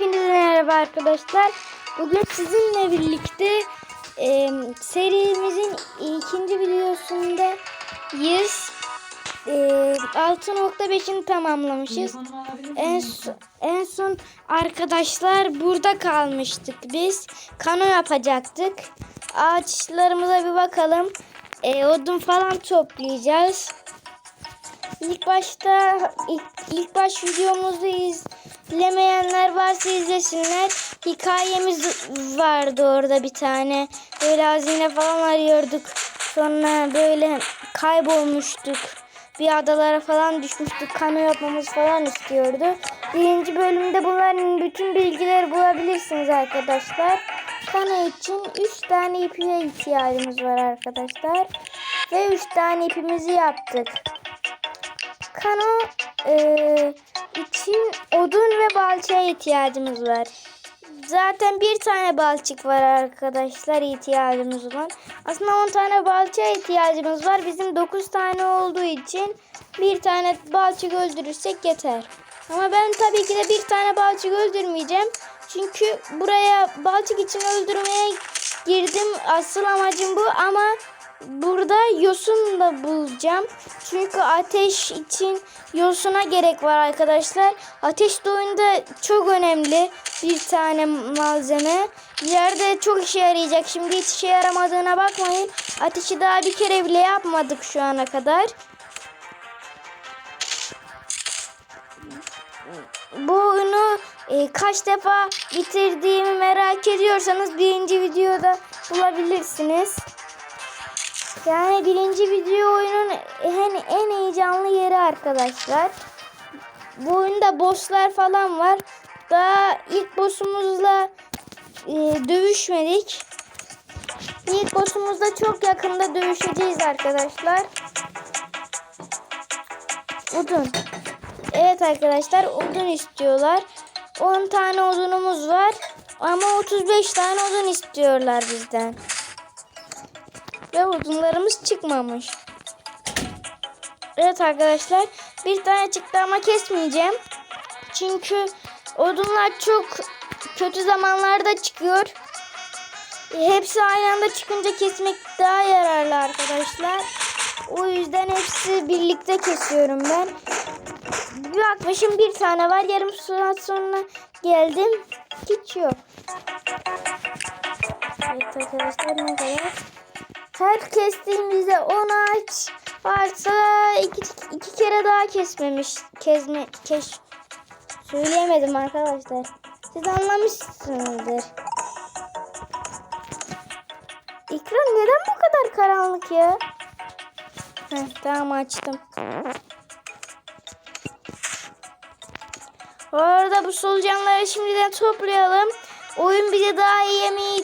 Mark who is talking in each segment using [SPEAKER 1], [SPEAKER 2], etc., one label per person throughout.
[SPEAKER 1] Hepinize merhaba arkadaşlar. Bugün sizinle birlikte e, serimizin ikinci videosunda 100 e, 6.5'ini tamamlamışız. En, en son arkadaşlar burada kalmıştık biz. Kano yapacaktık. Ağaçlarımıza bir bakalım. E, odun falan toplayacağız. İlk başta ilk, ilk baş videomuzu izlemeyenler varsa izlesinler. Hikayemiz vardı orada bir tane. Böyle hazine falan arıyorduk. Sonra böyle kaybolmuştuk. Bir adalara falan düşmüştük. Kano yapmamız falan istiyordu. Birinci bölümde bunların bütün bilgileri bulabilirsiniz arkadaşlar. Kano için 3 tane ipiye ihtiyacımız var arkadaşlar. Ve 3 tane ipimizi yaptık. Kano e, için odun ve balçaya ihtiyacımız var. Zaten bir tane balçık var arkadaşlar ihtiyacımız olan. Aslında 10 tane balçaya ihtiyacımız var. Bizim 9 tane olduğu için bir tane balçık öldürürsek yeter. Ama ben tabii ki de bir tane balçık öldürmeyeceğim. Çünkü buraya balçık için öldürmeye girdim. Asıl amacım bu ama burada yosun da bulacağım. Çünkü ateş için yosuna gerek var arkadaşlar. Ateş de oyunda çok önemli bir tane malzeme. İleride çok işe yarayacak. Şimdi hiç işe yaramadığına bakmayın. Ateşi daha bir kere bile yapmadık şu ana kadar. Bu e, kaç defa bitirdiğimi merak ediyorsanız birinci videoda bulabilirsiniz. Yani birinci video oyunun en, en heyecanlı yeri arkadaşlar. Bu oyunda bosslar falan var. Daha ilk boss'umuzla e, dövüşmedik. İlk boss'umuzla çok yakında dövüşeceğiz arkadaşlar. Odun. Evet arkadaşlar odun istiyorlar. 10 tane odunumuz var. Ama 35 tane odun istiyorlar bizden. Ve odunlarımız çıkmamış. Evet arkadaşlar. Bir tane çıktı ama kesmeyeceğim. Çünkü odunlar çok kötü zamanlarda çıkıyor. Hepsi aynı anda çıkınca kesmek daha yararlı arkadaşlar. O yüzden hepsi birlikte kesiyorum ben. Bir bakmışım bir tane var. Yarım saat sonra geldim. Hiç yok. Evet arkadaşlar ne kadar? Her kestiğimizde 10 ağaç varsa iki, iki kere daha kesmemiş. Kezme, keş, söyleyemedim arkadaşlar. Siz anlamışsınızdır. İkram neden bu kadar karanlık ya? Heh, tamam açtım. Bu arada bu solucanları şimdiden toplayalım. Oyun bize daha iyi yemeğe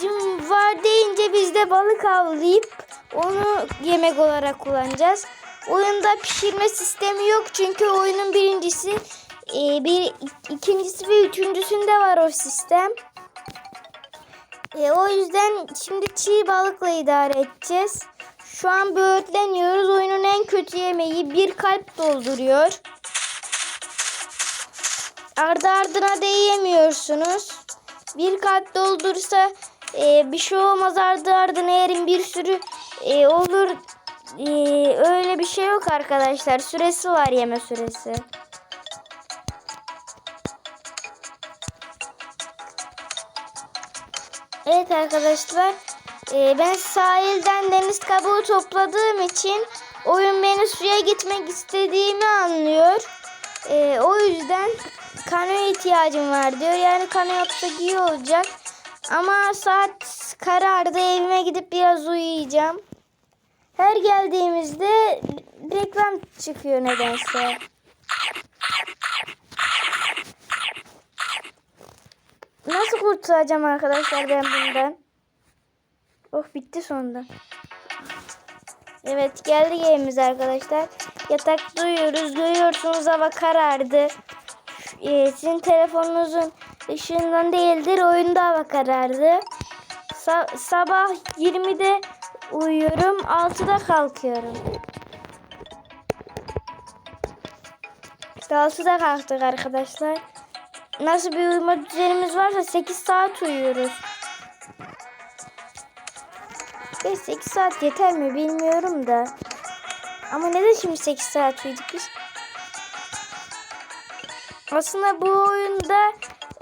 [SPEAKER 1] ihtiyacım var deyince biz de balık avlayıp onu yemek olarak kullanacağız. Oyunda pişirme sistemi yok çünkü oyunun birincisi, e, bir ikincisi ve üçüncüsünde var o sistem. E, o yüzden şimdi çiğ balıkla idare edeceğiz. Şu an böğürtleniyoruz. Oyunun en kötü yemeği bir kalp dolduruyor. Ardı ardına değemiyorsunuz. Bir kalp doldursa e, bir şey olmaz ardı ardına yerin bir sürü e, olur. E, öyle bir şey yok arkadaşlar. Süresi var yeme süresi. Evet arkadaşlar. e, ben sahilden deniz kabuğu topladığım için oyun beni suya gitmek istediğimi anlıyor. E, o yüzden kanoya ihtiyacım var diyor. Yani kano yapsak iyi olacak. Ama saat karardı evime gidip biraz uyuyacağım. Her geldiğimizde reklam çıkıyor nedense. Nasıl kurtulacağım arkadaşlar ben bundan? Oh bitti sonunda. Evet geldi evimiz arkadaşlar. Yatak duyuyoruz. Görüyorsunuz hava karardı. Ee, sizin telefonunuzun ışığından değildir. Oyunda hava karardı. Sa- sabah 20'de uyuyorum. 6'da kalkıyorum. İşte 6'da kalktık arkadaşlar. nasıl bir uyuma düzenimiz varsa 8 saat uyuyoruz. Ve 8 saat yeter mi bilmiyorum da. Ama neden şimdi 8 saat uyuduk biz? Aslında bu oyunda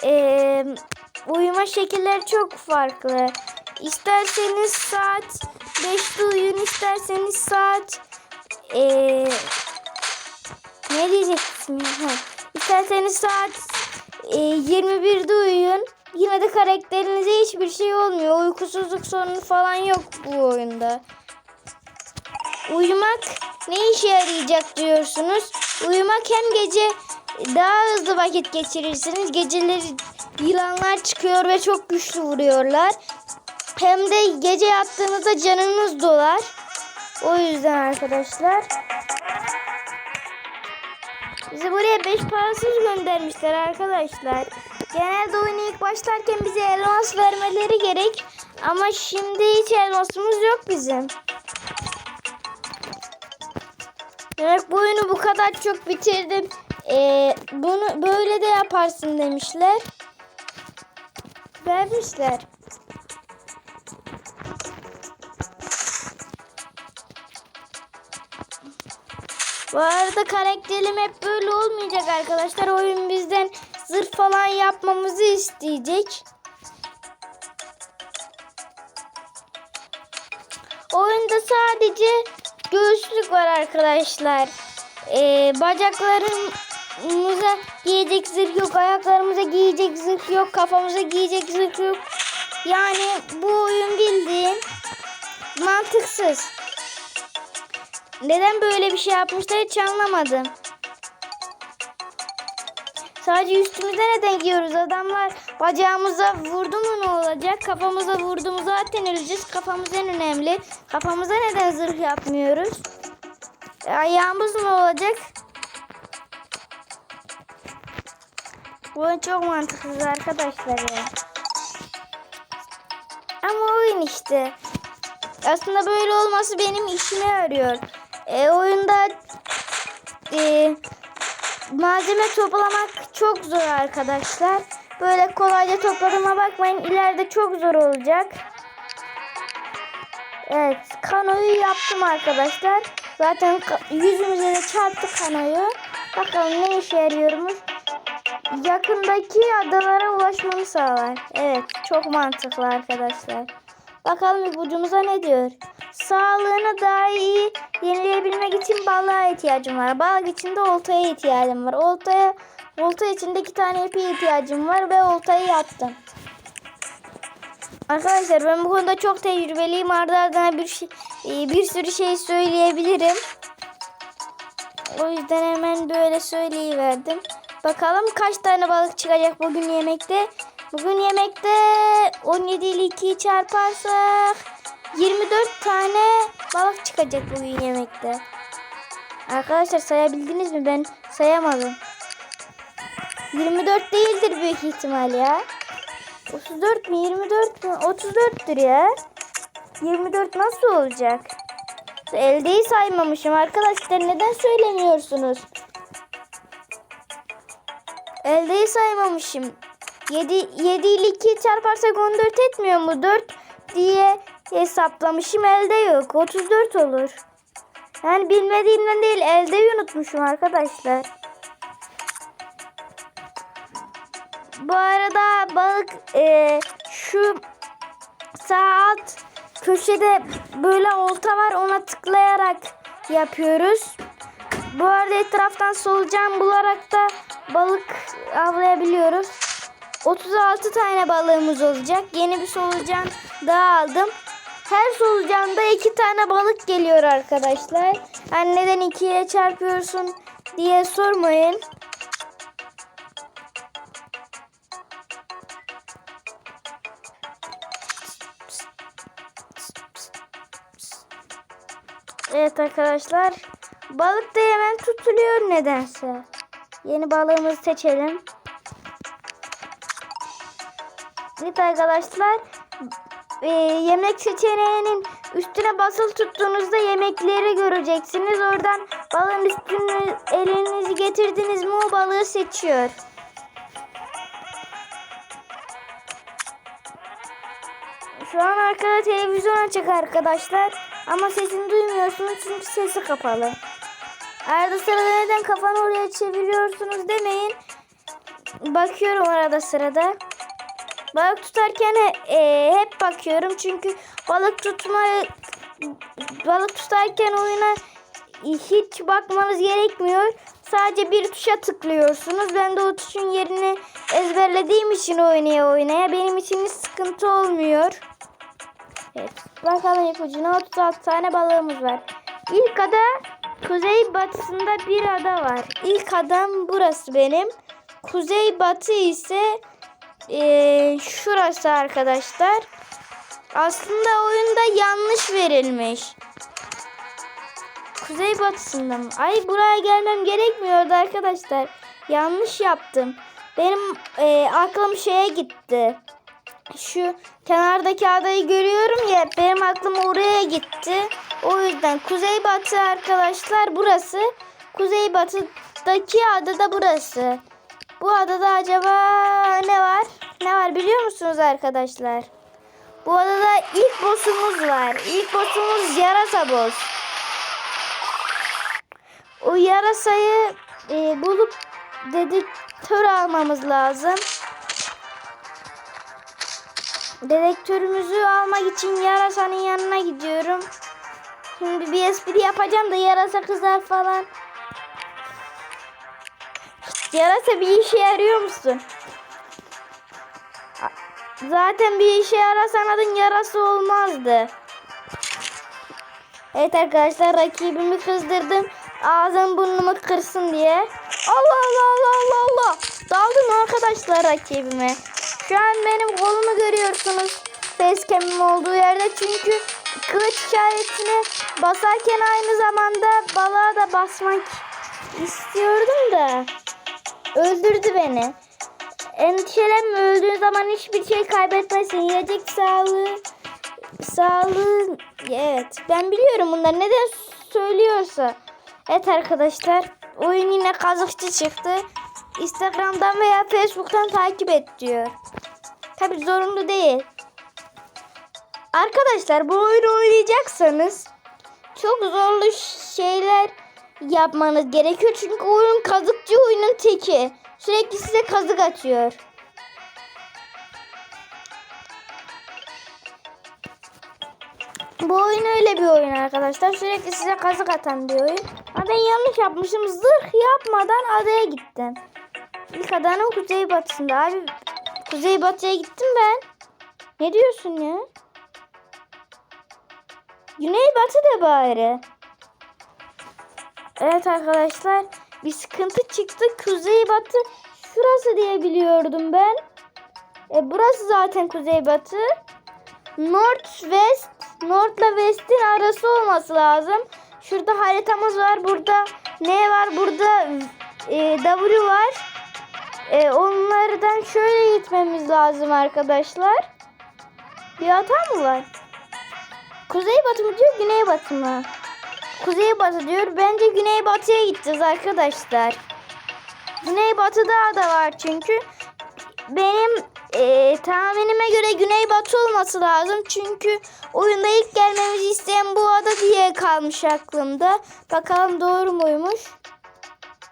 [SPEAKER 1] eee, uyuma şekilleri çok farklı. İsterseniz saat 5'te uyuyun, isterseniz saat eee ne diyecektim? İsterseniz saat e, 21'de uyuyun. Yine de karakterinize hiçbir şey olmuyor. Uykusuzluk sorunu falan yok bu oyunda. Uyumak ne işe yarayacak diyorsunuz? Uyumak hem gece daha hızlı vakit geçirirsiniz. Geceleri yılanlar çıkıyor ve çok güçlü vuruyorlar. Hem de gece yattığınızda canınız dolar. O yüzden arkadaşlar. Bizi buraya 5 parasız göndermişler arkadaşlar. Genelde oyuna ilk başlarken bize elmas vermeleri gerek. Ama şimdi hiç elmasımız yok bizim. Demek bu oyunu bu kadar çok bitirdim. Ee, bunu böyle de yaparsın demişler. Vermişler. Bu arada karakterim hep böyle olmayacak arkadaşlar. Oyun bizden zırh falan yapmamızı isteyecek. Oyunda sadece göğüslük var arkadaşlar. Ee, bacaklarımıza giyecek zırh yok. Ayaklarımıza giyecek zırh yok. Kafamıza giyecek zırh yok. Yani bu oyun bildiğin mantıksız. Neden böyle bir şey yapmışlar hiç anlamadım. Sadece üstümüze neden giyiyoruz? Adamlar bacağımıza vurdu mu ne olacak? Kafamıza vurdu mu zaten öleceğiz. Kafamız en önemli. Kafamıza neden zırh yapmıyoruz? E, ayağımız ne olacak? Bu çok mantıksız arkadaşlar ya. Ama oyun işte. Aslında böyle olması benim işime yarıyor. E, oyunda e, malzeme toplamak çok zor arkadaşlar. Böyle kolayca topladığıma bakmayın. İleride çok zor olacak. Evet. Kanoyu yaptım arkadaşlar. Zaten yüzümüze de çarptı kanoyu. Bakalım ne işe yarıyormuş. Yakındaki adalara ulaşmamı sağlar. Evet. Çok mantıklı arkadaşlar. Bakalım ipucumuza ne diyor? Sağlığını daha iyi yenileyebilmek için balığa ihtiyacım var. Balık için de oltaya ihtiyacım var. Oltaya, olta için de iki tane ipe ihtiyacım var ve oltayı yaptım. Arkadaşlar ben bu konuda çok tecrübeliyim. Ardı ardına bir, şey, e, bir sürü şey söyleyebilirim. O yüzden hemen böyle söyleyiverdim. Bakalım kaç tane balık çıkacak bugün yemekte. Bugün yemekte 17 ile 2'yi çarparsak 24 tane balık çıkacak bugün yemekte. Arkadaşlar sayabildiniz mi? Ben sayamadım. 24 değildir büyük ihtimal ya. 34 mi 24 mi? 34'tür ya. 24 nasıl olacak? Eldeyi saymamışım arkadaşlar. Neden söylemiyorsunuz? Eldeyi saymamışım. 7, 7 ile 2 çarparsak 14 etmiyor mu? 4 diye hesaplamışım. Elde yok. 34 olur. Yani bilmediğimden değil elde unutmuşum arkadaşlar. Bu arada balık e, şu sağ alt köşede böyle olta var ona tıklayarak yapıyoruz. Bu arada etraftan solucan bularak da balık avlayabiliyoruz. 36 tane balığımız olacak. Yeni bir solucan daha aldım. Her solucanda iki tane balık geliyor arkadaşlar. Yani neden ikiye çarpıyorsun diye sormayın. Evet arkadaşlar. Balık da hemen tutuluyor nedense. Yeni balığımızı seçelim. Evet arkadaşlar. E, yemek seçeneğinin üstüne basılı tuttuğunuzda yemekleri göreceksiniz. Oradan balığın üstünü elinizi getirdiniz mi o balığı seçiyor. Şu an arkada televizyon açık arkadaşlar. Ama sesini duymuyorsunuz çünkü sesi kapalı. Arada sırada neden kafanı oraya çeviriyorsunuz demeyin. Bakıyorum arada sırada. Balık tutarken e, hep bakıyorum çünkü balık tutma balık tutarken oyuna hiç bakmanız gerekmiyor. Sadece bir tuşa tıklıyorsunuz. Ben de o tuşun yerini ezberlediğim için oynaya oynaya benim için hiç sıkıntı olmuyor. Evet. Bakalım ipucuna 36 tane balığımız var. İlk ada kuzey batısında bir ada var. İlk adam burası benim. Kuzey batı ise eee, şurası arkadaşlar. Aslında oyunda yanlış verilmiş. Kuzey batısında mı? Ay buraya gelmem gerekmiyordu arkadaşlar. Yanlış yaptım. Benim eee, aklım şeye gitti. Şu kenardaki adayı görüyorum ya benim aklım oraya gitti. O yüzden kuzey batı arkadaşlar burası. Kuzey batıdaki ada da burası. Bu adada acaba ne var? Ne var biliyor musunuz arkadaşlar? Bu adada ilk boss'umuz var. İlk boss'umuz yarasa boss. O yarasayı e, bulup dedektör almamız lazım. Dedektörümüzü almak için yarasanın yanına gidiyorum. Şimdi bir espri yapacağım da yarasa kızar falan. Yarasa bir işe yarıyor musun? Zaten bir işe yarasan adın yarası olmazdı. Evet arkadaşlar rakibimi kızdırdım. Ağzım burnumu kırsın diye. Allah Allah Allah Allah Allah. Daldım arkadaşlar rakibime. Şu an benim kolumu görüyorsunuz. Facecam'im olduğu yerde çünkü kılıç işaretine basarken aynı zamanda balığa da basmak istiyordum da öldürdü beni. Endişelenme öldüğün zaman hiçbir şey kaybetmezsin. Yiyecek sağlığı sağlığı evet ben biliyorum bunları neden söylüyorsa. Evet arkadaşlar oyun yine kazıkçı çıktı. Instagram'dan veya Facebook'tan takip et diyor. Tabi zorunlu değil. Arkadaşlar bu oyunu oynayacaksanız çok zorlu şeyler yapmanız gerekiyor. Çünkü oyun kazıkçı oyunun teki. Sürekli size kazık atıyor. Bu oyun öyle bir oyun arkadaşlar. Sürekli size kazık atan bir oyun. Ama yanlış yapmışım. Zırh yapmadan adaya gittim. İlk adanın kuzey batısında. Abi kuzey batıya gittim ben. Ne diyorsun ya? Güney batı de bari. Evet arkadaşlar. Bir sıkıntı çıktı. Kuzey batı şurası diye biliyordum ben. E, burası zaten kuzey batı. North West. North'la West'in arası olması lazım. Şurada haritamız var. Burada ne var? Burada e, W var. E, onlardan şöyle gitmemiz lazım arkadaşlar. Bir hata mı var? Kuzey batı mı diyor, güney batı mı? Kuzey batı diyor. Bence güney batıya gideceğiz arkadaşlar. Güney batıda da var çünkü. Benim e, tahminime göre güney batı olması lazım. Çünkü oyunda ilk gelmemizi isteyen bu ada diye kalmış aklımda. Bakalım doğru muymuş?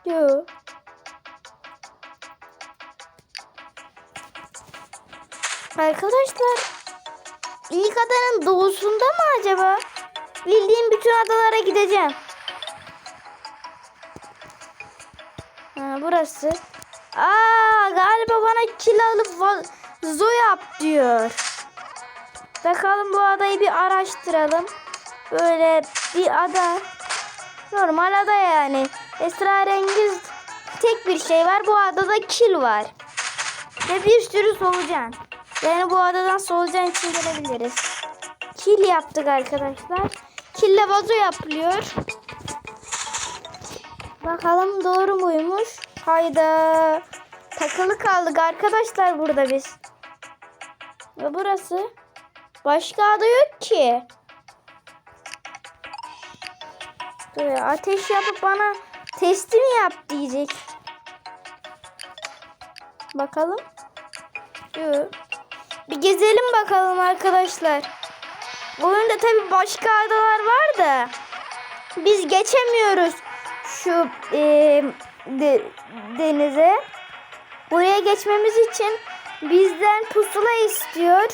[SPEAKER 1] Yok. Arkadaşlar ilk adanın doğusunda mı acaba? Bildiğim bütün adalara gideceğim. Ha, burası. Aa galiba bana kill alıp vazo yap diyor. Bakalım bu adayı bir araştıralım. Böyle bir ada. Normal ada yani. Esrarengiz tek bir şey var. Bu adada kil var. Ve bir sürü solucan. Yani bu adadan solucan için gelebiliriz. Kil yaptık arkadaşlar. Kille vazo yapılıyor. Bakalım doğru muymuş? Hayda. Takılı kaldık arkadaşlar burada biz. Ve burası? Başka ada yok ki. Böyle ateş yapıp bana testi mi yap diyecek. Bakalım. Yok. Bir gezelim bakalım arkadaşlar. Oyunda tabi başka adalar var da biz geçemiyoruz şu e, de- denize. Buraya geçmemiz için bizden pusula istiyor.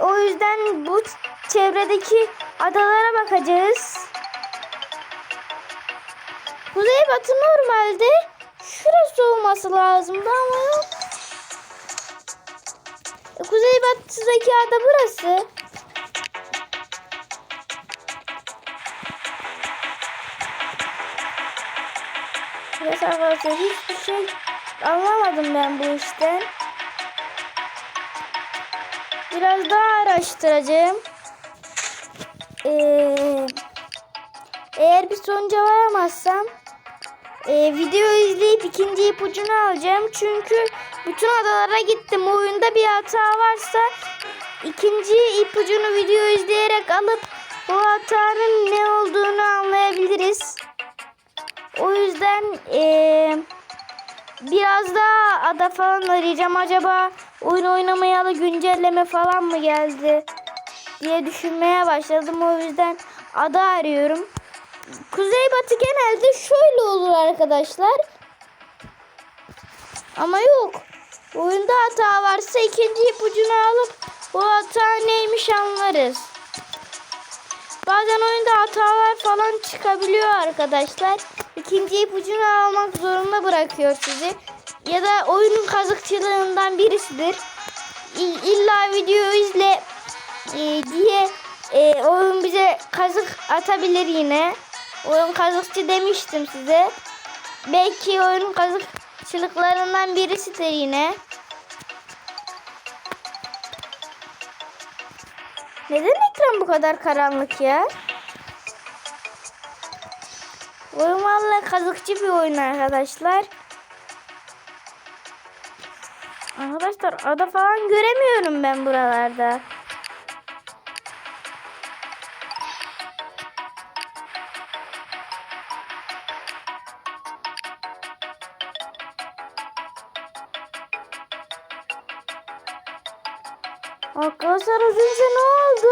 [SPEAKER 1] O yüzden bu çevredeki adalara bakacağız. Kuzeybatı normalde şurası olması lazımdı ama yok. Kuzeybatıdaki ada burası. Evet arkadaşlar hiçbir şey anlamadım ben bu işten. Biraz daha araştıracağım. Ee, eğer bir sonuca varamazsam e, video izleyip ikinci ipucunu alacağım. Çünkü bütün adalara gittim. Oyunda bir hata varsa ikinci ipucunu video izleyerek alıp bu hatanın ne olduğunu anlayabiliriz. O yüzden eee, biraz daha ada falan arayacağım. Acaba oyun oynamayalı güncelleme falan mı geldi diye düşünmeye başladım. O yüzden ada arıyorum. Kuzeybatı genelde şöyle olur arkadaşlar. Ama yok. Oyunda hata varsa ikinci ipucunu alıp bu hata neymiş anlarız. Bazen oyunda hatalar falan çıkabiliyor arkadaşlar. İkinci ipucunu almak zorunda bırakıyor sizi. Ya da oyunun kazıkçılığından birisidir. İlla video izle e, diye e, oyun bize kazık atabilir yine. Oyun kazıkçı demiştim size. Belki oyunun kazıkçılıklarından birisidir yine. Neden ekran bu kadar karanlık ya? Oyun valla kazıkçı bir oyun arkadaşlar. Arkadaşlar ada falan göremiyorum ben buralarda. Arkadaşlar az önce ne oldu?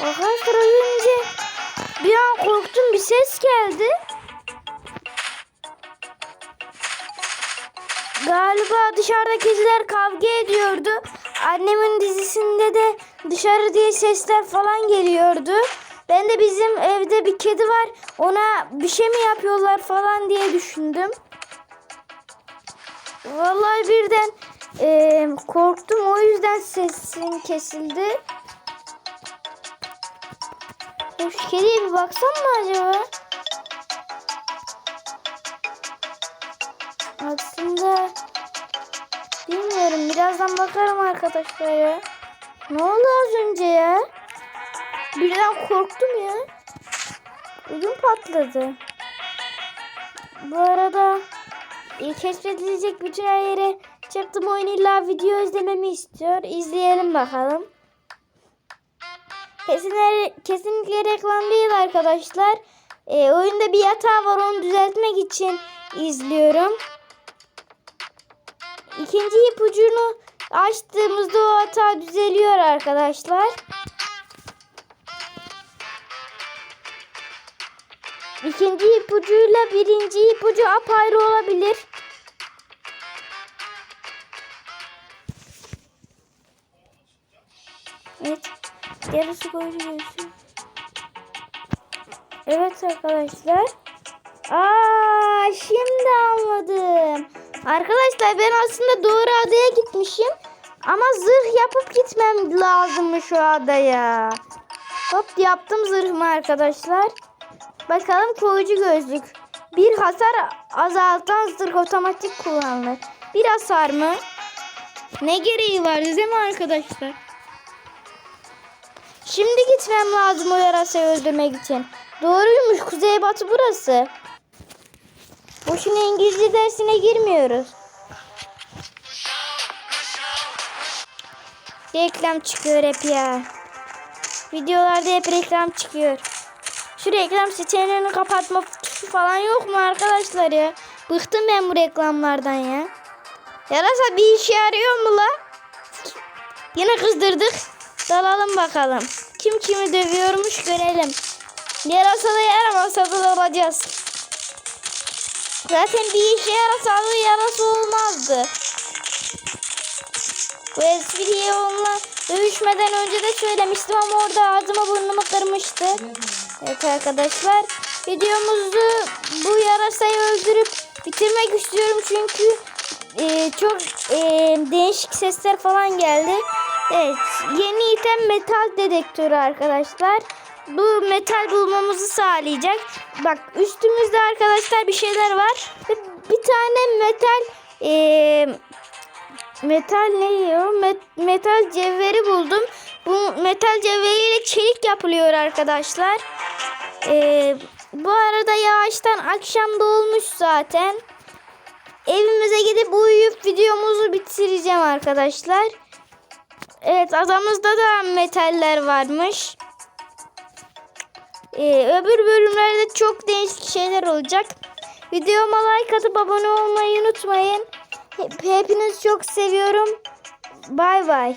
[SPEAKER 1] Arkadaşlar az önce bir an korktum bir ses geldi. Galiba dışarıda kediler kavga ediyordu. Annemin dizisinde de dışarı diye sesler falan geliyordu. Ben de bizim evde bir kedi var. Ona bir şey mi yapıyorlar falan diye düşündüm. Vallahi birden eee, korktum. O yüzden sesim kesildi. Ya kediye bir baksam mı acaba? Aslında bilmiyorum. Birazdan bakarım arkadaşlar ya. Ne oldu az önce ya? Birden korktum ya. Ödüm patladı. Bu arada e, keşfedilecek bütün her yere çıktım oyun illa video izlememi istiyor. İzleyelim bakalım. Kesinlikle, kesinlikle reklam değil arkadaşlar. E, oyunda bir hata var onu düzeltmek için izliyorum. İkinci ipucunu açtığımızda o hata düzeliyor arkadaşlar. İkinci ipucuyla birinci ipucu apayrı olabilir. Evet. Yarısı görsün. Evet arkadaşlar. Aa şimdi anladım. Arkadaşlar ben aslında doğru adaya gitmişim. Ama zırh yapıp gitmem lazım şu adaya. Hop yaptım zırhımı arkadaşlar. Bakalım koruyucu gözlük. Bir hasar azaltan zırh otomatik kullanılır. Bir hasar mı? Ne gereği var değil mi arkadaşlar? Şimdi gitmem lazım o yarasayı öldürmek için. Doğruymuş kuzeybatı burası. Boşuna İngilizce dersine girmiyoruz. Reklam çıkıyor hep ya. Videolarda hep reklam çıkıyor. Şu reklam seçeneğini kapatma yarası falan yok mu arkadaşlar ya? Bıktım ben bu reklamlardan ya. Yarasa bir işe yarıyor mu la? Yine kızdırdık. Dalalım bakalım. Kim kimi dövüyormuş görelim. Yarasa da yaramasa da dalacağız. Zaten bir işe yarasa da yarası olmazdı. Bu espriyi onunla dövüşmeden önce de söylemiştim ama orada ağzıma burnumu kırmıştı. Evet arkadaşlar videomuzu bu yarasayı öldürüp bitirmek istiyorum çünkü e, çok e, değişik sesler falan geldi. Evet yeni item metal dedektörü arkadaşlar. Bu metal bulmamızı sağlayacak. Bak üstümüzde arkadaşlar bir şeyler var. Bir tane metal e, metal ne diyor? Met- metal cevheri buldum. Bu metal cevheriyle çelik yapılıyor arkadaşlar. Ee, bu arada yağıştan akşam da olmuş zaten. Evimize gidip uyuyup videomuzu bitireceğim arkadaşlar. Evet adamızda da metaller varmış. Ee, öbür bölümlerde çok değişik şeyler olacak. Videoma like atıp abone olmayı unutmayın. Hep, hepinizi çok seviyorum. Bay bay.